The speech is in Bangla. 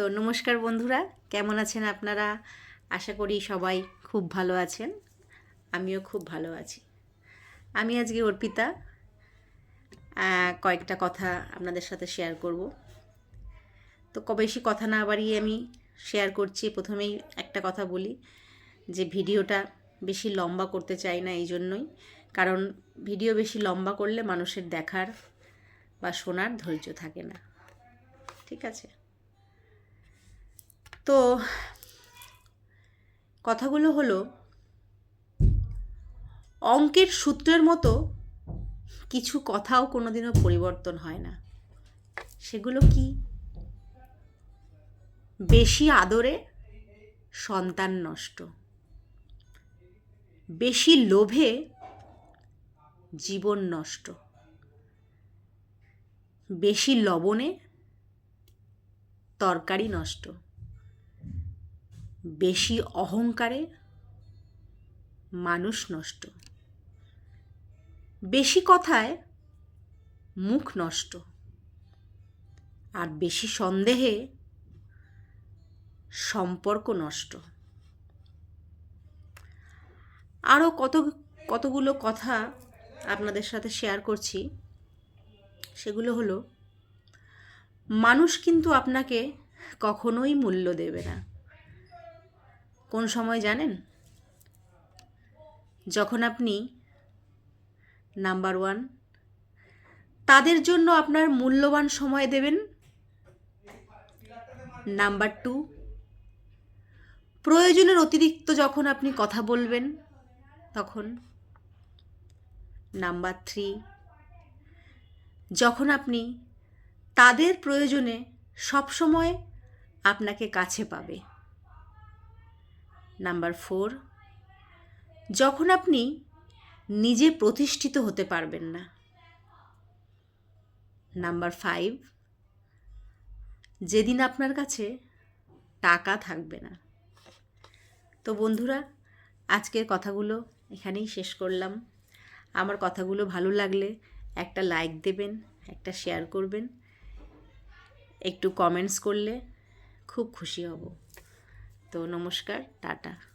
তো নমস্কার বন্ধুরা, কেমন আছেন আপনারা? আশা করি সবাই খুব ভালো আছেন, আমিও খুব ভালো আছি। আমি আজকে অর্পিতা কয়েকটা কথা আপনাদের সাথে শেয়ার করব। তো বেশি কথা না বাড়িয়ে আমি শেয়ার করছি, প্রথমেই একটা কথা বলি যে ভিডিওটা বেশি লম্বা করতে চাই না এই জন্যই, কারণ ভিডিও বেশি লম্বা করলে মানুষের দেখার বা শোনার ধৈর্য থাকে না। ঠিক আছে? তো কথাগুলো হলো, অঙ্কের সূত্রের মতো কিছু কথাও কোনোদিনও পরিবর্তন হয় না। সেগুলো কি? বেশি আদরে সন্তান নষ্ট। বেশি লোভে জীবন নষ্ট। বেশি লবণে তরকারি নষ্ট। বেশি অহংকারে মানুষ নষ্ট। বেশি কথায় মুখ নষ্ট। আর বেশি সন্দেহে সম্পর্ক নষ্ট। আরও কত, কতগুলো কথা আপনাদের সাথে শেয়ার করছি। সেগুলো হলো, মানুষ কিন্তু আপনাকে কখনোই মূল্য দেবে না। কোন সময় জানেন? যখন আপনি নাম্বার ওয়ান, তাদের জন্য আপনার মূল্যবান সময় দেবেন। নাম্বার টু, প্রয়োজনের অতিরিক্ত যখন আপনি কথা বলবেন, তখন। নাম্বার থ্রি, যখন আপনি তাদের প্রয়োজনে সবসময় আপনাকে কাছে পাবে। নাম্বার ফোর, যখন আপনি নিজে প্রতিষ্ঠিত হতে পারবেন না। নাম্বার ফাইভ, যেদিন আপনার কাছে টাকা থাকবে না। তো বন্ধুরা, আজকের কথাগুলো এখানেই শেষ করলাম। আমার কথাগুলো ভালো লাগলে একটা লাইক দেবেন, একটা শেয়ার করবেন। একটু কমেন্টস করলে খুব খুশি হব। তো নমস্কার টাটা।